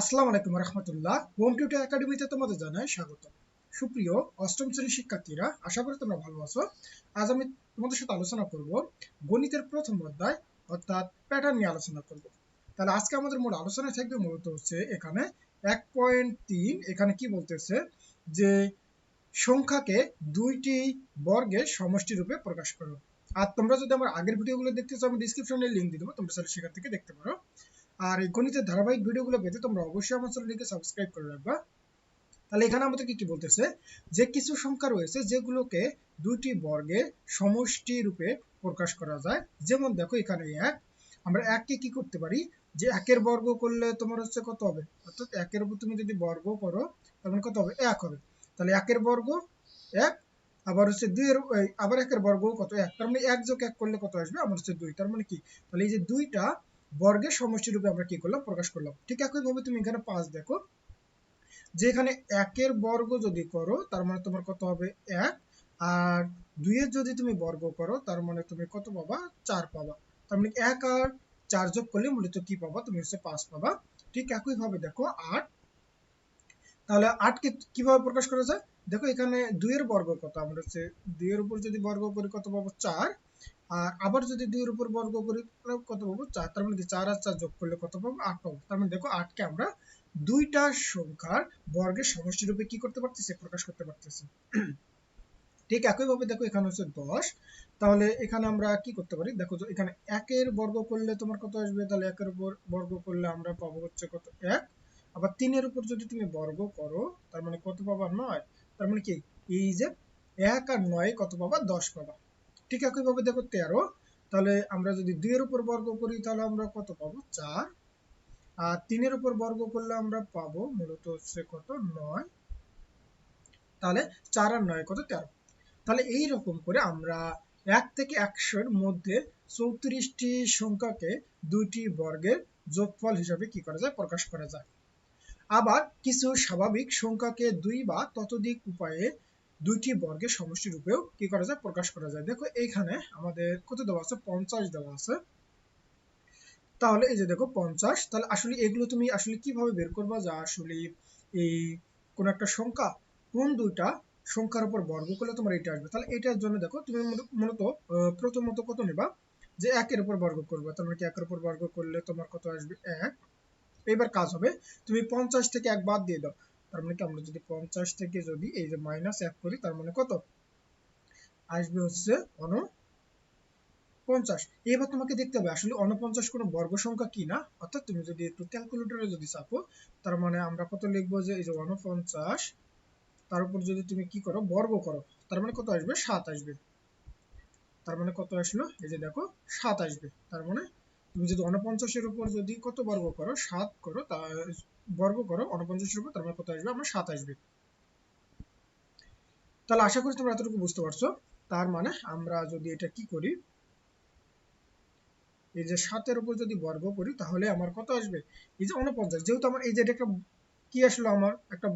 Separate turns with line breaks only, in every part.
আসসালামু আলাইকুম রহমতুল্লাহ। Home tutor একাডেমিতে তোমাদের জানাই স্বাগত। সুপ্রিয় অষ্টম শ্রেণির শিক্ষার্থীরা, আশা করি তোমরা ভালো আছো। আজ আমি তোমাদের সাথে আলোচনা করব গণিতের প্রথম অধ্যায়, অর্থাৎ প্যাটার্ন নিয়ে আলোচনা করব। তাহলে আজকে আমাদের মূল আলোচনা থাকবে মূলত হচ্ছে এখানে এক পয়েন্ট তিন, এখানে কি বলতেছে? যে সংখ্যাকে দুইটি বর্গের সমষ্টি রূপে প্রকাশ করো। আর তোমরা যদি আমার আগের ভিডিওগুলো দেখতে চাও, আমি ডিসক্রিপশনে লিঙ্ক দিয়ে দেবো, তোমরা সেখান থেকে দেখতে পারো। আর এই গণিতের ধারাবাহিক ভিডিওগুলো পেতে তোমরা অবশ্যই আমার চ্যানেলটিকে সাবস্ক্রাইব করে রাখবা। তাহলে এখানে আমাদেরকে কি বলতেছে? যে কিছু সংখ্যা রয়েছে যেগুলোকে দুটি বর্গে সমষ্টি রূপে প্রকাশ করা যায়। যেমন দেখো এখানে এক, আমরা এককে কি করতে পারি? যে একের বর্গ করলে তোমার হচ্ছে কত হবে? অর্থাৎ একের উপর তুমি যদি বর্গ করো তাহলে কত হবে? এক হবে। তাহলে একের বর্গ এক, আবার হচ্ছে দুইয়ের আবার একের বর্গ কত? এক। তার মানে এক যোগ এক করলে কত আসবে? আমার হচ্ছে দুই। তার মানে কি? তাহলে এই যে দুইটা বর্গের সমষ্টি রূপে আমরা কি করলাম? প্রকাশ করলাম। ঠিক একইভাবে তুমি এখানে পাঁচ দেখো। যে এখানে একের বর্গ যদি করো, তার মানে তোমার কত হবে? এক। আর দুইয়ের যদি তুমি বর্গ করো, তার মানে তুমি কত পাবা? চার পাবা। তার মানে এক আর চার যোগ করলে মূলত কি পাবা? তুমি হচ্ছে পাঁচ পাবা। ঠিক একইভাবে দেখো, আট। তাহলে আটকে কীভাবে প্রকাশ করা যায়? দেখো এখানে দুইয়ের বর্গ কত? আমরা হচ্ছে দুইয়ের উপর যদি বর্গ করি, কত পাবো? চার। আর আবার যদি দুইয়ের উপর বর্গ করি কত পাবো? চার। তার মানে কি চার আর চার যোগ করলে কত পাবো? আট পাবো। তার মানে দেখো, আটকে আমরা দুইটা সংখ্যার বর্গের সমষ্টি রূপে কি করতে পারতেছি? প্রকাশ করতে পারতেছি। ঠিক একইভাবে দেখো, এখানে হচ্ছে দশ। তাহলে এখানে আমরা কি করতে পারি? দেখো এখানে একের বর্গ করলে তোমার কত আসবে? তাহলে একের উপর বর্গ করলে আমরা পাবো হচ্ছে কত? এক। আবার তিনের উপর যদি তুমি বর্গ করো, তার মানে কত পাবা? নয়। তার মানে কি? এই যে এক আর নয় কত পাবা? দশ পাবা। ঠিক একইভাবে দেখো তেরো, তাহলে আমরা যদি দুইয়ের উপর বর্গ করি, তাহলে আমরা কত পাবো? চার। আর তিনের উপর বর্গ করলে আমরা পাবো মূলত হচ্ছে কত? নয়। তাহলে চার আর নয় কত? তেরো। তাহলে এই রকম করে আমরা এক থেকে একশোর মধ্যে চৌত্রিশটি সংখ্যাকে দুইটি বর্গের যোগফল হিসাবে কি করা যায়? প্রকাশ করা যায়। আবার কিছু স্বাভাবিক সংখ্যাকে দুই বা ততোধিক উপায়ে দুইটি বর্গের সমষ্টি রূপেও কি করা যায়, প্রকাশ করা যায়। দেখো, এইখানে আমাদের কত দেওয়া আছে? পঞ্চাশ দেওয়া আছে। তাহলে এই যে দেখো, পঞ্চাশ, তাহলে আসলে এগুলো তুমি আসলে কীভাবে বের করবা? যা আসলে এই কোন একটা সংখ্যা, কোন দুইটা সংখ্যার উপর বর্গ করলে তোমার এটা আসবে। তাহলে এটার জন্য দেখো, তুমি মূলত প্রথমত কত নেবা? যে একের উপর বর্গ করবে। তার মানে কি, একের উপর বর্গ করলে তোমার কত আসবে? এক। এবার কাজ হবে, তুমি পঞ্চাশ থেকে এক বাদ দিয়ে দাও। তার মানে কি আমরা যদি পঞ্চাশ থেকে যদি এই যে মাইনাস এক করি তার মানে কত? আসবে হচ্ছে অন পঞ্চাশ এবার তোমাকে দেখতে হবে, আসলে অনপঞ্চাশ কোনো বর্গ সংখ্যা কি না? অর্থাৎ তুমি যদি একটু ক্যালকুলেটরে যদি চাপো তার মানে আমরা কত লিখব যে এই যে অনপঞ্চাশ তার উপর যদি তুমি কি করো, বর্গ করো তার মানে কত আসবে? সাত আসবে। তার মানে কত আসলো? এই যে দেখো, সাত আসবে। তার মানে তুমি যদি অনপঞ্চাশের উপর যদি কত বর্গ করো, সাত করো, তা বর্গ করো অনপঞ্চাশের উপর তার মানে কত আসবে? আমার সাত আসবে। তাহলে আশা করি তোমরা এতটুকু বুঝতে পারছ। তার মানে আমরা যদি এটা কি করি? এই যে সাতের উপর যদি বর্গ করি, তাহলে আমার কত আসবে? এই যে অনপঞ্চাশ যেহেতু আমার এই যে একটা কি আসলো আমার? একটা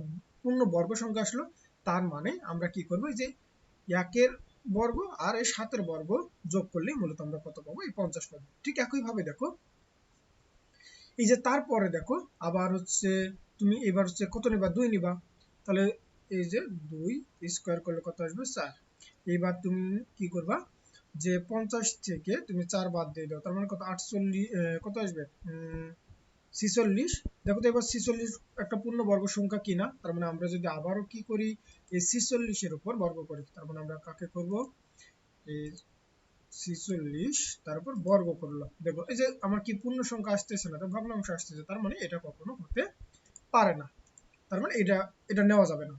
পূর্ণ বর্গ সংখ্যা আসলো। তার মানে আমরা কি করব? যে একের বর্গ আর এই সাতের বর্গ যোগ করলে মূলত আমরা কত পাবো? এই পঞ্চাশ পাবো। ঠিক একইভাবে দেখো এই যে তারপরে দেখো, আবার হচ্ছে তুমি এবার হচ্ছে কত নিবা? দুই নিবা। তাহলে এই যে দুই স্কোয়ার করলে কত আসবে? চার। এইবার তুমি কি করবা? যে পঞ্চাশ থেকে তুমি চার বাদ দিয়ে দাও। তার মানে কত? আটচল্লিশ কত আসবে? ছিচল্লিশ। দেখো তো এবার ছিচল্লিশ একটা পূর্ণ বর্গ সংখ্যা কিনা? তার মানে আমরা যদি আবারও কি করি? এই ছিচল্লিশের উপর বর্গ করি। তার মানে আমরা কাকে করব? এই ছিচল্লিশ তার উপর বর্গ করলাম দেখো, এই যে আমার কি পূর্ণ সংখ্যা আসতেছে না, তো ভগ্নাংশ আসতেছে, তার মানে এটা কখনো হতে পারে না। তার মানে এটা এটা নেওয়া যাবে না।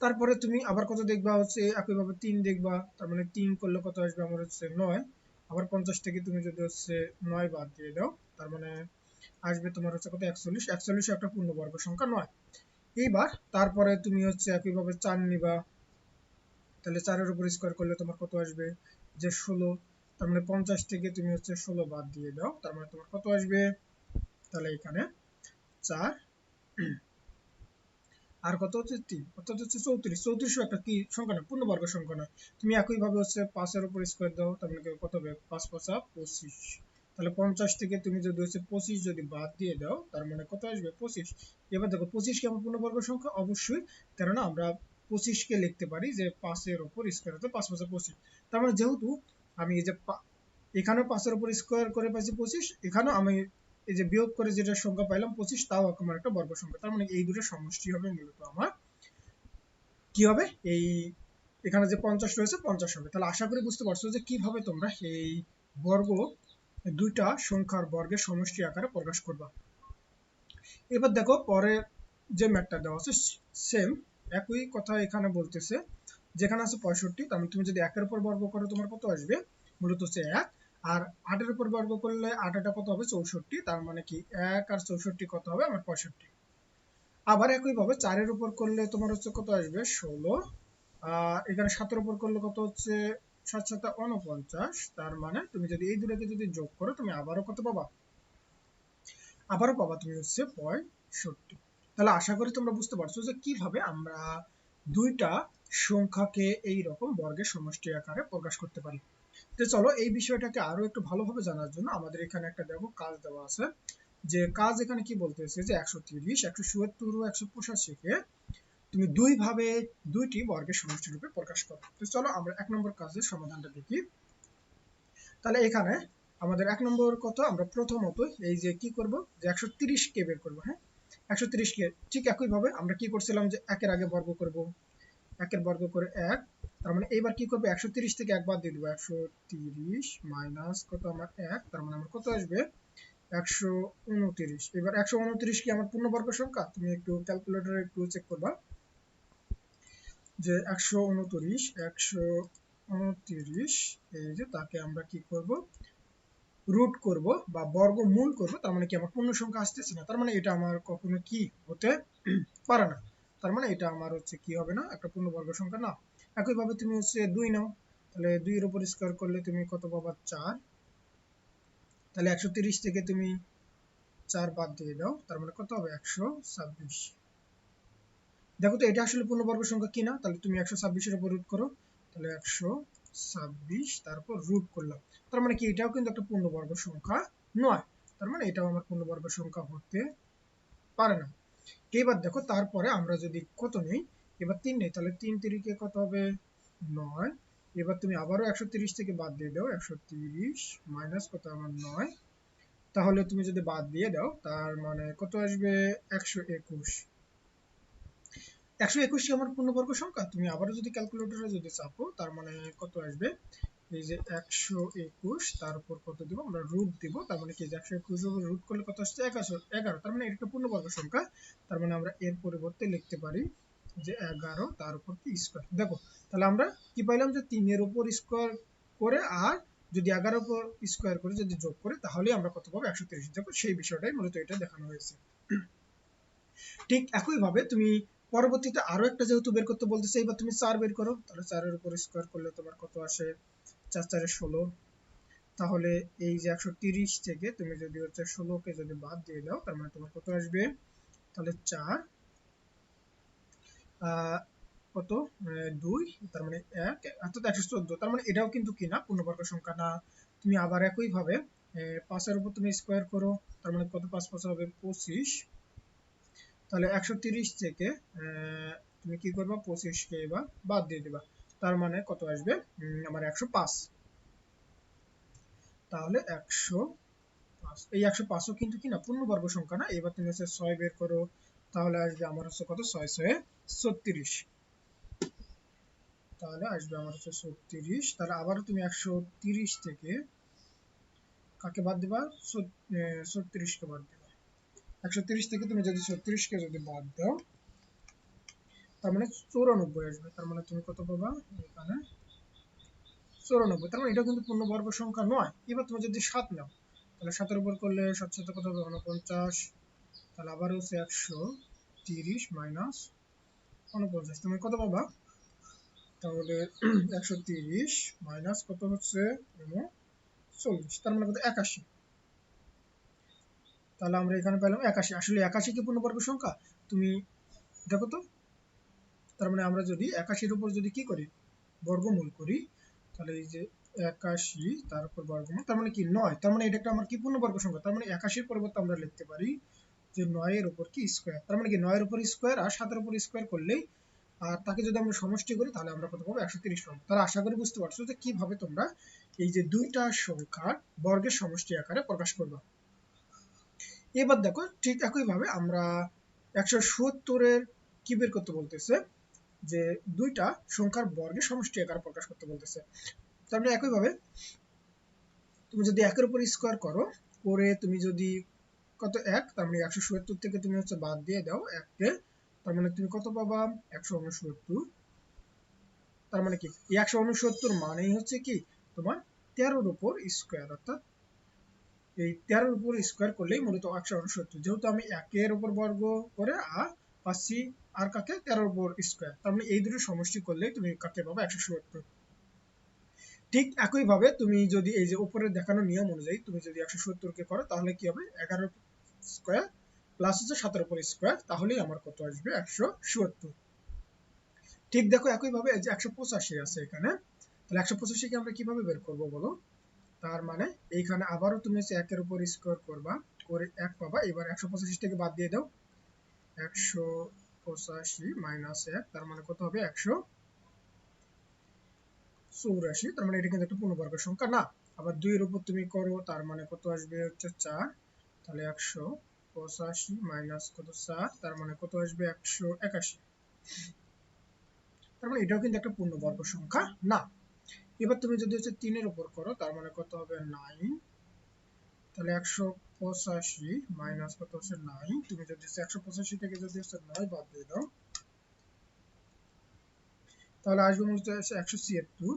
তারপরে তুমি আবার কত দেখবা হচ্ছে, একইভাবে তিন দেখবা, তার মানে তিন করলে কত আসবে? আমার হচ্ছে নয়। আবার পঞ্চাশ থেকে তুমি যদি হচ্ছে নয় বাদ দিয়ে দাও, তার মানে আসবে তোমার হচ্ছে কত? একচল্লিশ। একচল্লিশ একটা পূর্ণবর্গ সংখ্যা নয়। এইবার তারপরে তুমি হচ্ছে একইভাবে চার নিবা। তাহলে চারের উপর স্কোয়ার করলে তোমার কত আসবে? যে ষোলো, তার মানে পঞ্চাশ থেকে তুমি হচ্ছে ষোলো বাদ দিয়ে দাও, তার মানে তোমার কত আসবে? তাহলে এখানে চার আর কত হচ্ছে তিন, অর্থাৎ হচ্ছে চৌত্রিশ, চৌত্রিশও একটা কি সংখ্যা না, পূর্ণবর্গ সংখ্যা নয় তুমি একইভাবে হচ্ছে পাঁচের উপর স্কোয়ার দাও, তার মানে কত হবে? পাঁচ, পাঁচা পঁচিশ। তাহলে পঞ্চাশ থেকে তুমি যদি হচ্ছে পঁচিশ যদি বাদ দিয়ে দাও, তার মানে কত আসবে? পঁচিশ। এবার দেখো, পঁচিশ কি আমার পূর্ণবর্গ সংখ্যা? অবশ্যই। কেননা আমরা পঁচিশকে লিখতে পারি যে পাঁচের ওপর স্কোয়ার হতে পাঁচ পাঁচে পঁচিশ। তার মানে যেহেতু আমি এই যে এখানেও পাঁচের ওপর স্কোয়ার করে পাইছি পঁচিশ, এখানেও আমি এই যে বিয়োগ করে যেটা সংখ্যা পাইলাম পঁচিশ, তাও আমার একটা বর্গ সংখ্যা। তার মানে এই দুটো সমষ্টি হবে মূলত আমার। কি হবে? এই এখানে যে পঞ্চাশ রয়েছে, পঞ্চাশ হবে। তাহলে আশা করি বুঝতে পারছ যে কীভাবে তোমরা এই বর্গ, দুইটা সংখ্যার বর্গের সমষ্টি আকারে প্রকাশ করবা। এবার দেখো পরে যে ম্যাটটা দেওয়া আছে সেম একই কথা এখানে বলতেছে, যেখানে আছে পঁয়ষট্টি, তার মানে তুমি যদি একের উপর বর্গ করো, তোমার কত আসবে? মূলত হচ্ছে এক। আর আটের উপর বর্গ করলে আটাটা কত হবে? চৌষট্টি, তার মানে কি এক আর চৌষট্টি কত হবে? আমার পঁয়ষট্টি। আবার একইভাবে চারের উপর করলে তোমার হচ্ছে কত আসবে? ষোলো। এখানে সাতের উপর করলে কত হচ্ছে? সাত সাথে উনপঞ্চাশ। তার মানে তুমি যদি এই দুটাকে যদি যোগ করো, তুমি আবারও কত পাবা? আবারও পাবা তুমি হচ্ছে পঁয়ষট্টি। তাহলে আশা করি তোমরা বুঝতে পারছ যে কীভাবে আমরা দুইটা সংখ্যাকে এই রকম বর্গের সমষ্টি আকারে প্রকাশ করতে পারি। তো চলো এই বিষয়টাকে আরও একটু ভালোভাবে জানার জন্য আমাদের এখানে একটা দেখো কাজ দেওয়া আছে। যে কাজ এখানে কি বলতেছে যে একশো তিরিশ, একশো চুয়াত্তর ও একশো পঁচাশিকে তুমি দুই ভাবে দুইটি বর্গের সমষ্টি রূপে প্রকাশ করো। তো চলো আমরা এক নম্বর কাজের সমাধানটা দেখি। তাহলে এখানে আমাদের এক নম্বর কত? আমরা প্রথমত এই যে কি করব? যে একশো তিরিশ কে বের করব হ্যাঁ? একশো তিরিশ কে। ঠিক একই ভাবে আমরা কি করছিলাম যে একের আগে বর্গ করব। একের বর্গ করে এক, তার মানে এইবার কি করবে? একশো থেকে একবার দিয়ে দেবো। একশো মাইনাস কত? আমার এক, তার মানে আমার কত আসবে? একশো উনত্রিশ। এবার একশো উনত্রিশ কি আমার পূর্ণবর্গ সংখ্যা? তুমি একটু ক্যালকুলেটরে একটু চেক করবা যে একশো উনত্রিশ একশো উনত্রিশ, এই যে তাকে আমরা কি করব? রুট করব বা বর্গমূল করব, তার মানে কি আমার পূর্ণ সংখ্যা আসতেছে না। তার মানে এটা আমার কখনো কি হতে পারে না। তার মানে এটা আমার হচ্ছে কি হবে না, একটা পূর্ণবর্গ সংখ্যা না। একইভাবে তুমি হচ্ছে দুই নাও, তাহলে দুইয়ের উপর স্কোয়ার করলে তুমি কত পাবা? চার। তাহলে একশো তিরিশ থেকে তুমি চার বাদ দিয়ে দাও, তার মানে কত হবে? একশো ছাব্বিশ। দেখো তো, এটা আসলে পূর্ণবর্গ সংখ্যা কিনা তাহলে তুমি একশো ছাব্বিশের উপর রুট করো, তাহলে একশো ছাব্বিশ, তারপর রুট করলাম। তার মানে কি? এটাও কিন্তু একটা পূর্ণবর্গ সংখ্যা নয়। তার মানে এটাও আমার পূর্ণবর্গ সংখ্যা হতে পারে না। এবার দেখো, তারপরে আমরা যদি কত নেই? এবার তিন নেই। তাহলে তিন তিরিকে কত হবে? নয়। এবার তুমি আবারও একশো তিরিশ থেকে বাদ দিয়ে দাও। একশো তিরিশ মাইনাস কত? আমার নয়। তাহলে তুমি যদি বাদ দিয়ে দাও, তার মানে কত আসবে? একশো একুশ। একশো একুশটি আমার পূর্ণবর্গ সংখ্যা। তুমি আবারও যদি ক্যালকুলেটরে যদি চাপো, তার মানে কত আসবে? এই যে একশো একুশ, তার উপর কত দিব? আমরা রুট দিব, তার মানে কি একশো একুশ রুট করলে কত আসছে? এগারো এগারো। তার মানে এটা পূর্ণবর্গ সংখ্যা। তার মানে আমরা এর পরিবর্তে লিখতে পারি যে এগারো, তার উপর কি স্কোয়ার দেখো, তাহলে আমরা কি পাইলাম যে তিনের উপর স্কোয়ার করে আর যদি এগারো উপর স্কোয়ার করে যদি যোগ করে তাহলে আমরা কত পাবো? একশো তিরিশ। দেখো, সেই বিষয়টাই মূলত এটা দেখানো হয়েছে। ঠিক একইভাবে তুমি পরবর্তীতে আরও একটা যেহেতু বের করতে বলতেছে, এবার তুমি চার বের করো, তাহলে চারের উপর স্কোয়ার করলে তোমার কত আসে? চার, চারে ষোলো। তাহলে এই যে একশো তিরিশ থেকে তুমি যদি হচ্ছে ষোলোকে যদি বাদ দিয়ে দাও তার মানে তোমার কত আসবে? তাহলে চার কত? দুই, তার মানে এক, অর্থাৎ একশো চোদ্দ। তার মানে এটাও কিন্তু কি না পূর্ণবর্গ সংখ্যা না। তুমি আবার একই ভাবে পাঁচের উপর তুমি স্কোয়ার করো, তার মানে কত? পাঁচ পাঁচ হবে পঁচিশ। তাহলে একশো থেকে তুমি কি করবা? পঁচিশকে এবার বাদ দিয়ে দিবা। তার মানে কত আসবে? আমার একশো পাঁচ। তাহলে একশো পাঁচ। এই একশো পাঁচও কিন্তু কি না, পূর্ণবর্গ সংখ্যা না? এবার তুমি হচ্ছে ছয় বের করো, তাহলে আসবে আমার হচ্ছে কত? ছয় ছয় ছত্রিশ। তাহলে আসবে আমার হচ্ছে ছত্রিশ। তাহলে আবারও তুমি একশো তিরিশ থেকে কাকে বাদ দিবা? ছত্রিশকে বাদ দিবা। একশো তিরিশ থেকে তুমি যদি ছত্রিশকে যদি বাদ দাও, তার মানে চৌরানব্বই আসবে। তার মানে তুমি কত পাবা? এখানে চৌরানব্বই। তার মানে এটা কিন্তু পূর্ণবর্গ সংখ্যা নয়। এবার তুমি যদি সাত নাও, তাহলে সাতের উপর করলে সাত সাথে কত হবে? উনপঞ্চাশ তাহলে আবার হচ্ছে একশো তিরিশ মাইনাস উনপঞ্চাশ তুমি কত পাবা? তাহলে একশো তিরিশ মাইনাস কত হচ্ছে? চল্লিশ। তার মানে কত? একাশি। তাহলে আমরা এখানে পেলাম একাশি। আসলে একাশি কি পূর্ণবর্গ সংখ্যা? তুমি দেখো তো। তার মানে আমরা যদি একাশির উপর যদি কি করি? বর্গমূল করি, তাহলে এই যে একাশি তার উপর বর্গমূল, তার মানে কি? নয়। তার মানে এটা একটা আমার কি পূর্ণবর্গ সংখ্যা? তার মানে একাশির পরিবর্তে আমরা লিখতে পারি যে নয়ের উপর কি স্কোয়ার তার মানে কি? নয়ের উপর স্কোয়ার আর সাতের উপর স্কোয়ার করলেই আর তাকে যদি আমরা সমষ্টি করি, তাহলে আমরা কত পাবো? একশো তিরিশ পাবো। তাহলে আশা করি বুঝতে পারছ যে কীভাবে তোমরা এই যে দুইটা সংখ্যার বর্গের সমষ্টি আকারে প্রকাশ করবা। এবার দেখো ঠিক একইভাবে আমরা একশো সত্তরের কি বের করতে বলতেছে? যে দুইটা সংখ্যার বর্গের সমষ্টি আকারে প্রকাশ করতে বলতেছে। তার মানে একইভাবে তুমি যদি একের উপর স্কোয়ার করো, করে তুমি যদি কত এক, তার মানে একশো সত্তর থেকে তুমি হচ্ছে বাদ দিয়ে দাও এককে, তার মানে তুমি কত পাবা? একশো উনসত্তর। তার মানে কি? একশো উনসত্তর মানেই হচ্ছে কি? তোমার তেরোর উপর স্কোয়ার অর্থাৎ এই তেরোর উপর স্কোয়ার করলেই মূলত একশো উনসত্তর। যেহেতু আমি একের উপর বর্গ করে আর পাচ্ছি, আর কাকে? তেরোর উপর স্কোয়ার তার মানে এই দুটো সমষ্টি করলেই তুমি কাকে পাবে? একশো সত্তর। ঠিক একইভাবে তুমি যদি এই যে উপরে দেখানো নিয়ম অনুযায়ী তুমি যদি একশো সত্তরকে করো, তাহলে কি হবে? এগারো স্কোয়ার প্লাস হচ্ছে সাতের উপর স্কোয়ার তাহলেই আমার কত আসবে? একশো সত্তর। ঠিক দেখো একইভাবে যে একশো পঁচাশি আছে এখানে। তাহলে একশো পঁচাশিকে আমরা কীভাবে বের করব বলো? তার মানে এইখানে আবারও তুমি একের উপর স্কোয়ার করবা, করে এক পাবা। এবার একশো পঁচাশি থেকে বাদ দিয়ে দাও। একশো পঁচাশি মাইনাস এক, তার মানে কত হবে? একশো চৌরাশি। তার মানে এটা কিন্তু একটা পূর্ণবর্গ সংখ্যা না। আবার দুইয়ের উপর তুমি করো, তার মানে কত আসবে হচ্ছে চার? তাহলে একশো পঁচাশি মাইনাস কত? চার, তার মানে কত আসবে? একশো একাশি। তার মানে এটাও কিন্তু একটা পূর্ণবর্গ সংখ্যা না। এবার তুমি যদি হচ্ছে তিনের উপর করো, তার মানে কত হবে নাইন তাহলে একশো পঁচাশি মাইনাস কত হচ্ছে নাইন তুমি যদি একশো পঁচাশি থেকে যদি হচ্ছে নয় বাদ দিয়ে দাও, তাহলে আসবে মূলত একশো ছিয়াত্তর।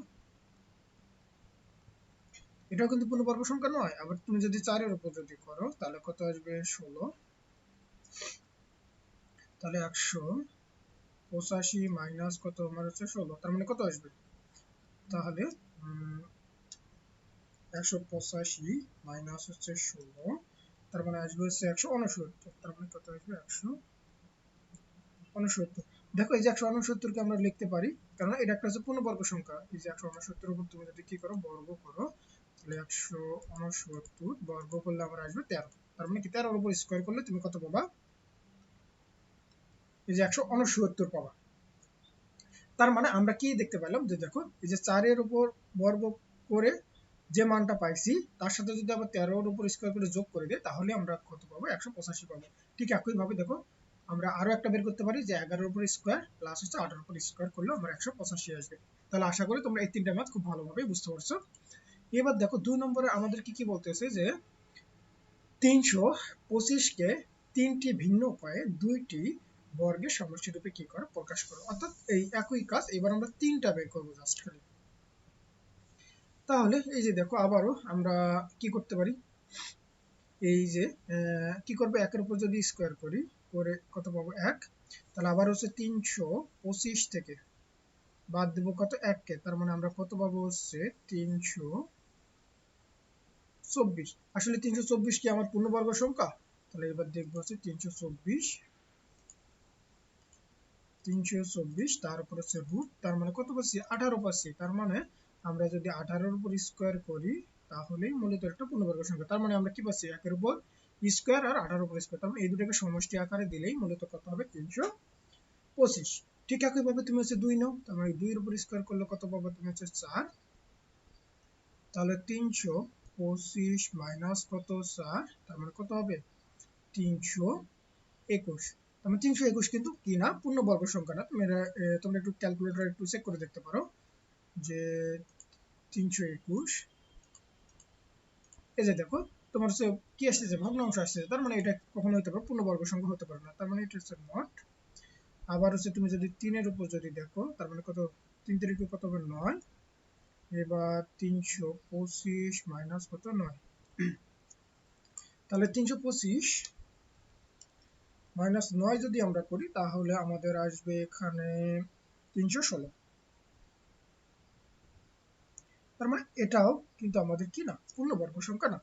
এটাও কিন্তু পূর্ণবর্গ সংখ্যা নয়, আবার তুমি যদি চারের উপর যদি করো, তাহলে কত আসবে ষোলো? তাহলে একশো পঁচাশি মাইনাস কত? আমার হচ্ছে ষোলো, তার মানে কত আসবে? তাহলে একশো পঁচাশি মাইনাস হচ্ছে ষোলো, তার মানে আসবে হচ্ছে একশো উনসত্তর, তার মানে কত আসবে একশো উনসত্তর। দেখো, এই যে একশো আমরা লিখতে পারি কারণ এটা একটা হচ্ছে পূর্ণবর্গ সংখ্যা। এই যে একশো উনসত্তর উপর তুমি যদি কি করো, বর্গ করো, তাহলে একশো উনসত্তর বর্গ করলে আমার আসবে তেরো। তার মানে কি, তেরোর উপর স্কোয়ার করলে তুমি কত পাবা? এই যে একশো উনসত্তর পাবা। তার মানে আমরা কি দেখতে পেলাম? যে দেখো, এই যে চারের উপর বর্গ করে যে মানটা পাইছি, তার সাথে যদি আবার তেরোর উপর স্কোয়ার করে যোগ করে দিই, তাহলে আমরা কত পাবো? একশো পঁচাশি পাবো। ঠিক একইভাবে দেখো, আমরা আরও একটা বের করতে পারি যে এগারোর উপর স্কোয়ার প্লাস হচ্ছে আঠারোর উপর স্কোয়ার করলে আমরা একশো পঁচাশি আসবে। তাহলে আশা করি তোমরা এই তিনটা ম্যাথ খুব ভালোভাবে বুঝতে পারছ। এবার দেখো, দুই নম্বরে আমাদের কি কি বলতেছে যে তিনশো পঁচিশকে তিনটি ভিন্ন উপায়ে দুইটি বর্গের সমষ্টি রূপে কি করো? প্রকাশ করো। অর্থাৎ এই একই কাজ এবার আমরা তিনটা বের করব জাস্ট খালি। তাহলে এই যে দেখো, আবারও আমরা কি করতে পারি? এই যে কি করব? একের উপর যদি স্কোয়ার করি, করে কত পাবো? এক। তাহলে আবার হচ্ছে তিনশো পঁচিশ থেকে বাদ দেবো কত? এককে। তার মানে আমরা কত পাবো হচ্ছে? তিনশো চব্বিশ। আসলে তিনশো চব্বিশ কি আমার পূর্ণবর্গ সংখ্যা? তাহলে এবার দেখব হচ্ছে তিনশো চব্বিশ তিনশো চব্বিশ, তার উপর হচ্ছে রুট তার মানে কত পাচ্ছি? আঠারো পাচ্ছি। তার মানে আমরা যদি আঠারোর উপর স্কোয়ার করি, তাহলেই মূলত একটা পূর্ণবর্গ সংখ্যা। তার মানে আমরা কি পাচ্ছি? একের উপর স্কোয়ার আর আঠারো উপর স্কোয়ার তার মানে এই দুটোকে সমষ্টি আকারে দিলেই মূলত কত হবে? তিনশো পঁচিশ। ঠিক একইভাবে তুমি হচ্ছে দুই নাও। তার মানে দুইয়ের উপর স্কোয়ার করলে কত পাবো? তুমি হচ্ছে চার। তাহলে তিনশো পঁচিশ মাইনাস কত? চার। তার মানে কত হবে? তিনশো একুশ। মানে তিনশো একুশ কিন্তু কি না, পূর্ণবর্গ সংখ্যা না তুমি তোমরা একটু ক্যালকুলেটর একটু চেক করে দেখতে পারো যে তিনশো একুশ। এই যে দেখো, তোমার হচ্ছে কি আসছে ভগ্নাংশ আসছে তার মানে এটা কখনো হতে পারে, পূর্ণবর্গ সংখ্যা হতে পারে না, তার মানে এটা হচ্ছে নট আবার হচ্ছে তুমি যদি তিনের উপর যদি দেখো, তার মানে কত, তিন তারিখে কত হবে? নয়। এবার তিনশো পঁচিশ মাইনাস কত? নয়। তাহলে তিনশো পঁচিশ মাইনাস নয় যদি আমরা করি, তাহলে আমাদের আসবে এখানে তিনশো ষোলো। তার মানে এটাও কিন্তু আমাদের কি না? সংখ্যা না।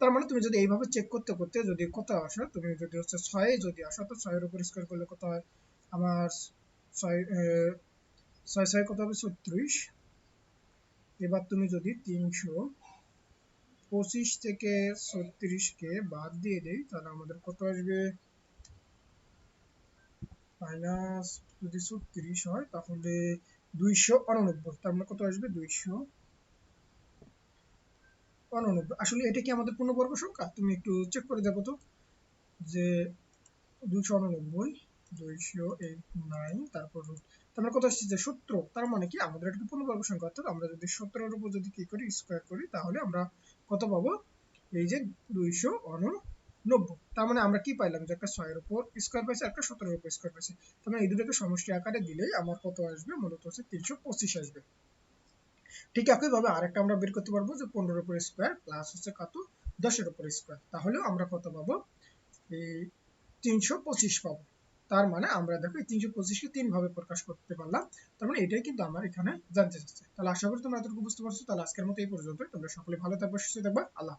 তার মানে তুমি যদি এইভাবে চেক করতে করতে যদি কত আসো, তুমি যদি হচ্ছে ছয়ে যদি আসো, তো ছয়ের উপর স্কোয়ার করলে কত হয়? আমার ছয় ছয় ছয় কত হবে? ছত্রিশ। এবার তুমি যদি তিনশো পঁচিশ থেকে ছত্রিশকে বাদ দিয়ে দেই, তাহলে আমাদের কত আসবে? মাইনাস যদি ছত্রিশ হয়, তাহলে দুইশো উননব্বই। তার মানে কত আসবে? দুইশো উননব্বই। আসলে এটা কি আমাদের পূর্ণবর্গ সংখ্যা? তুমি একটু চেক করে দেখো তো, যে দুইশো উননব্বই, দুইশো এইট নাইন তারপর তার মানে কত আসছে? যে সূত্র তার মানে কি? আমাদের এটা পূর্ণবর্গ সংখ্যা, অর্থাৎ আমরা যদি সতেরোর উপর যদি কি করি স্কোয়ার করি, তাহলে আমরা কত পাবো? এই যে দুইশো উননব্বই তার মানে আমরা কি পাইলাম যে একটা উপর একটা উপর তার মানে এই দুটোকে সমষ্টি আকারে দিলেই আমার কত আসবে? মূলত হচ্ছে তিনশো পঁচিশ আসবে। ঠিক আরেকটা আমরা বের করতে পারব যে উপর প্লাস হচ্ছে কত? উপর আমরা কত পাবো? এই তিনশো পঁচিশ পাবো। তার মানে আমরা দেখো এই তিনশো তিন ভাবে প্রকাশ করতে পারলাম। তার মানে এটাই কিন্তু আমার এখানে জানতে চাচ্ছে। তাহলে আশা করি তোমরা এতটুকু বুঝতে পারছ। তাহলে আজকের মতো এই পর্যন্ত তোমরা সকলে ভালো থাকবে, সুস্থ থাকবে। আল্লাহ